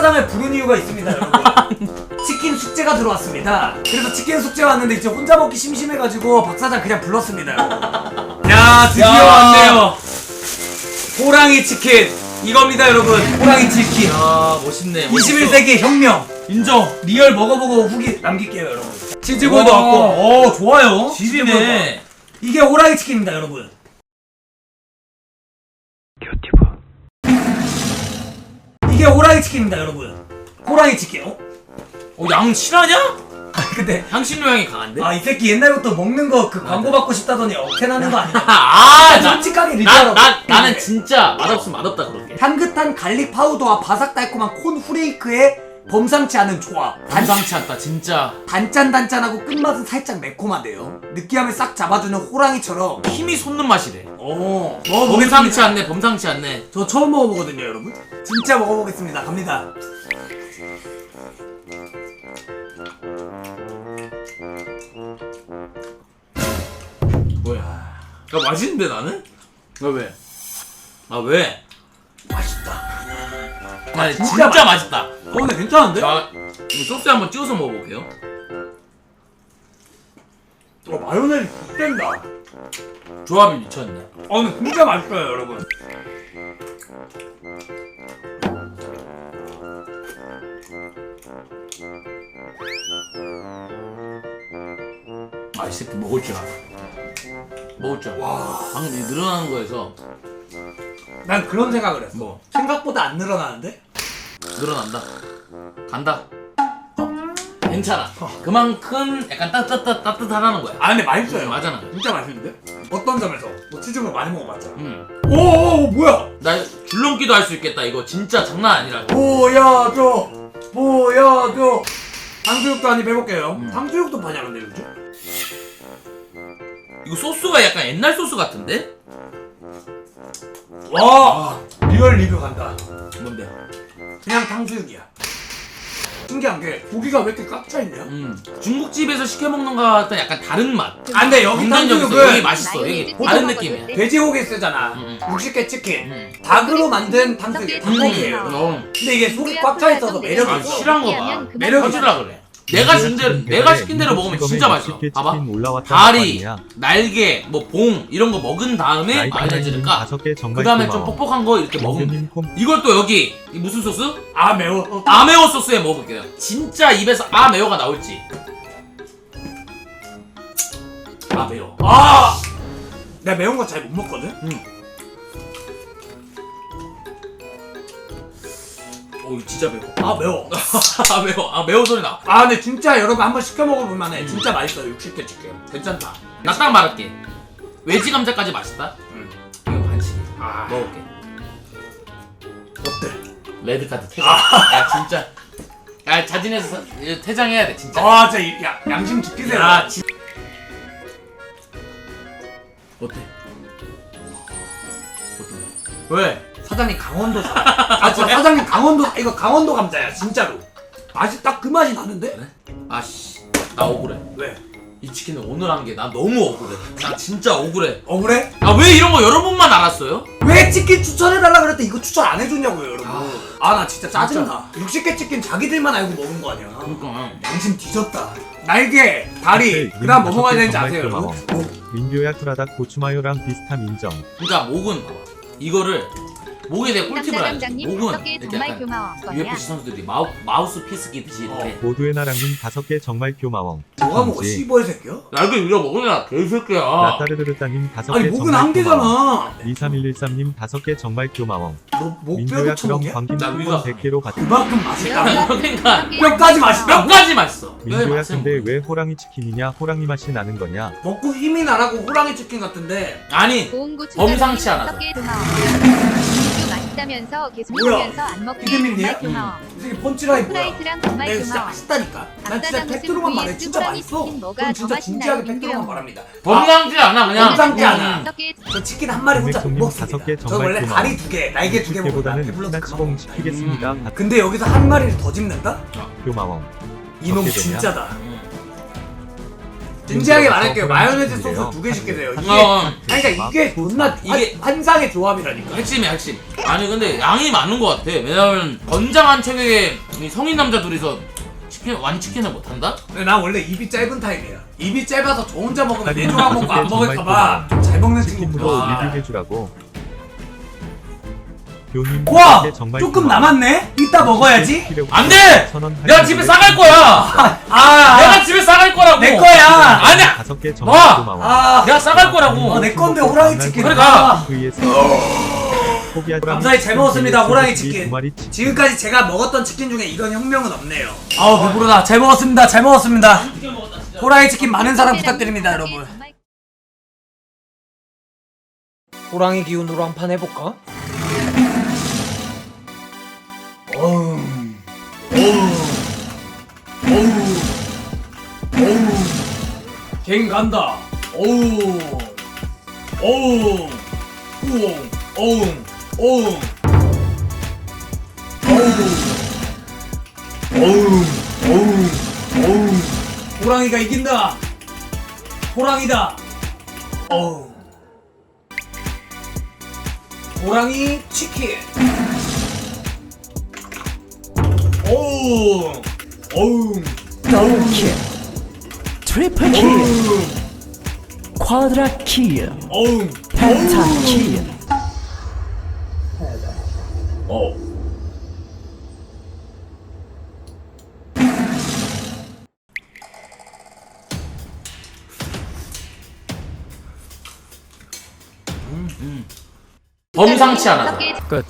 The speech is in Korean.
박사장을 부른 이유가 있습니다, 여러분. 치킨 숙제가 들어왔습니다. 그래서 치킨 숙제 왔는데 이제 혼자 먹기 심심해가지고 박사장 그냥 불렀습니다. 여러분. 야 드디어 야. 왔네요. 호랑이 치킨 이겁니다, 여러분. 호랑이 치킨. 아 멋있네. 멋있어. 21세기 혁명. 인정. 리얼 먹어보고 후기 남길게요, 여러분. 치즈볼도 와. 왔고, 어 좋아요. 지리네. 이게 호랑이 치킨입니다, 여러분. 이게 호랑이 치킨입니다, 여러분. 호랑이 치킨. 어? 어 양 실하냐? 아 근데 향신료 향이 강한데? 아 이 새끼 옛날부터 먹는 거 그 광고 받고 싶다더니 억텐하는 거 아니야? 아, 나, 솔직하게 나, 리뷰하라고. 나, 나는 진짜 맛없으면 맛없다 그러게. 향긋한 갈릭 파우더와 바삭달콤한 콘 후레이크의 범상치 않은 조합. 단, 단상치 않다 진짜. 단짠단짠하고 끝맛은 살짝 매콤한데요. 느끼함을 싹 잡아주는 호랑이처럼. 힘이 솟는 맛이래. 어. 범상치 않네, 범상치 않네. 저 처음 먹어보거든요, 여러분. 진짜 먹어보겠습니다. 갑니다. 뭐야? 야 맛있는데 나는? 아 왜? 아 왜? 맛있다. 아 진짜, 진짜 맛있다. 어, 근데 괜찮은데? 자, 이 소스 한번 찍어서 먹어볼게요. 어, 마요네즈 땡다. 조합이 미쳤네. 아, 근데 진짜 맛있어요, 여러분. 아 이 새끼 먹을 줄 알아. 먹을 줄 알아. 와. 방금 이 늘어나는 거에서 난 그런 생각을 했어. 뭐 생각보다 안 늘어나는데? 늘어난다. 간다. 어, 괜찮아. 그만큼 약간 따뜻따 따뜻하다는 거야. 아, 근데 맛있어요. 맞잖아. 진짜 맛있는데? 어떤 점에서? 뭐 치즈볼 많이 먹어봤잖아. 음. 오, 오, 오, 뭐야? 나 줄넘기도 할 수 있겠다. 이거 진짜 장난 아니라. 보여줘! 보여줘! 탕수육도 한입 해볼게요. 음. 탕수육도 파냐, 근데 요즘? 이거 소스가 약간 옛날 소스 같은데? 와! 리얼 리뷰 간다. 뭔데? 그냥 탕수육이야. 신기한 게 고기가 왜 이렇게 깍져있냐? 음. 중국집에서 시켜 먹는 거 같은 약간 다른 맛. 아, 근데 여기 굉장히 여기 탕수육은 여기 맛있어. 여기 다른 느낌이야. 돼지고기 쓰잖아. 음, 음. 60개 치킨. 음. 닭으로 만든 탕수육이야. 닭고기예요. 어. 근데 이게 속이 꽉 차 있어서 매력이 아, 있어. 실한 거 봐. 매력이 터질라 그래. 내가 준 대로 내가 시킨 대로 먹으면 진짜 맛있어. 봐봐. 다리, 날개, 뭐 봉 이런 거 먹은 다음에 마요네즈를 까. 다섯 개 정말 그 다음에 좀. 뻑뻑한 거 이렇게 먹으면 이걸 또 여기 이 무슨 소스? 아, 매워. 아메오 소스에 먹어볼게요. 진짜 입에서 아메오가 나올지. 아 매워. 아! 내가 매운 거 잘 못 먹거든? 음. 오 이거 진짜 매워. 아, 매워. 아 매워. 아 매운 소리 나. 아, 근데 진짜 여러분 한번 시켜 먹어볼만 해. 진짜 맛있어요. 60개 치킨. 괜찮다. 나 딱 말할게. 외지 감자까지 맛있다. 음. 이거 반칙. 아, 먹을게. 어때? 레드 카드 퇴장. 야 진짜. 야 자진해서 사- 이거 퇴장해야 돼 진짜. 아, 진짜 이- 야, 양심 지키세요. 야 진. 어때? 왜? 사장님 강원도 사. 아, 진짜 사장님 강원도 사. 이거 강원도 감자야, 진짜로. 맛이 딱 그 맛이 나는데? 그래? 아씨 나 억울해. 왜? 이 치킨을 오늘 한 게 나 너무 억울해. 나 진짜 억울해. 억울해? 아 왜 이런 거 여러분만 알았어요? 왜 치킨 추천해달라 그랬더니 이거 추천 안 해줬냐고요, 여러분. 아, 나 진짜 짜증나. 60개 치킨 자기들만 알고 먹은 거 아니야. 그러니까 양심 뒤졌다. 날개, 다리, 그 다음 뭐 먹어야 되는지 아세요, 여러분? 목. 민규야 투라닭 고추마요랑 비슷함 인정. 그러니까 목은 봐봐. 이거를 목에 대해 꿀팁을 알려. 남자감장님 목은 이렇게 정말 약간 고마워. UFC 선수들이 마우, 마우스 피스 끼듯이 이렇게 모두의 나랑님 다섯 개 정말 교마왕. 뭐가 먹어, 이제 씨벌 새끼야? 날개 이거 먹으냐 개새끼야 나따르르르 따님 다섯 아니, 개 목은 정말 한 교마왕. 개잖아. 23113님 다섯 개 정말 교마왕. 너목 민규야 그럼? 광김 나 쿠폰 위가- 100개로 받. 그만큼 맛있다. 그러니까 뼈까지 맛있다. 뼈까지 맛있어 뼈에 민규야 맛은 근데 왜 호랑이 치킨이냐? 호랑이 맛이 나는 거냐? 먹고 힘이 나라고 호랑이 치킨 같은데 아니 범상치 않아. 다섯 개 고마워. 이거 맛있다면서 계속 뭐야? 먹으면서 안 먹게 비빔면이야? 정말 고마워. 이 새끼 펀치라인 뭐야? 프라이트랑 정말 내가 진짜 고마워. 맛있다니까. 난 진짜 팩트로만 말해. vs 진짜 호랑이 맛있어. 치킨 뭐가 그럼 더 진짜 진지하게 팩트로만 민규? 말합니다. 범상치 않아 그냥 범상치 않아. 다섯 개저 치킨 한 마리 혼자 못 먹습니다. 저 원래. 다리 두 개, 날개 두 개 먹으면 보다는 배불러서 그만 먹는다. 시키겠습니다. 음. 근데 여기서 한 마리를 더 집는다? 교마왕. 이놈 어떻게 되냐? 진짜다. 음. 진지하게 말할게요. 마요네즈 소스 두 개 시키세요. 이게 어. 아니 그러니까 이게 존나 이게- 이게 환상의 조합이라니까. 핵심이야 핵심 아니 근데 양이 많은 것 같아 왜냐면 건장한 체격의 이 성인 남자 둘이서 치킨 완치킨을 못한다? 근데 난 원래 입이 짧은 타입이야. 입이 짧아서 저 혼자 먹으면 내 조각 먹고 안 먹을까봐 좀 잘 먹는 친구구나. 리뷰해주라고 교님 와 조금. 남았네. 이따 먹어야지. 안 돼! 천원 내가 집에 싸갈 거야! 아, 내가 집에 싸갈 거라고! 내 거야. 아니야! 다섯 개 정말 놔! 고마워 아, 내가 싸갈 거라고! 어, 내 건데 호랑이 치킨. 그래, 가. 아, vs 포기하지 감사히 잘 먹었습니다, 호랑이 치킨. 두 마리 치킨 지금까지 제가 먹었던 치킨 중에 이런 혁명은 없네요. 아우 배부르다. 잘 먹었습니다. 잘 먹었습니다. 호랑이 치킨 많은 사랑 부탁드립니다, 여러분. 호랑이 기운으로 한 판 해볼까? 어우, 어우, 갱 간다. 어우, 어우, 우엉, 어웅, 어웅, 어우, 어우, 어우, 어우. 호랑이가 이긴다. 호랑이다. 어우. 호랑이 치킨. 어우. 어우. 더블킬 트리플 킬. 쿼드라 킬 어우. 펜타 킬 어. 범상치 않아 끝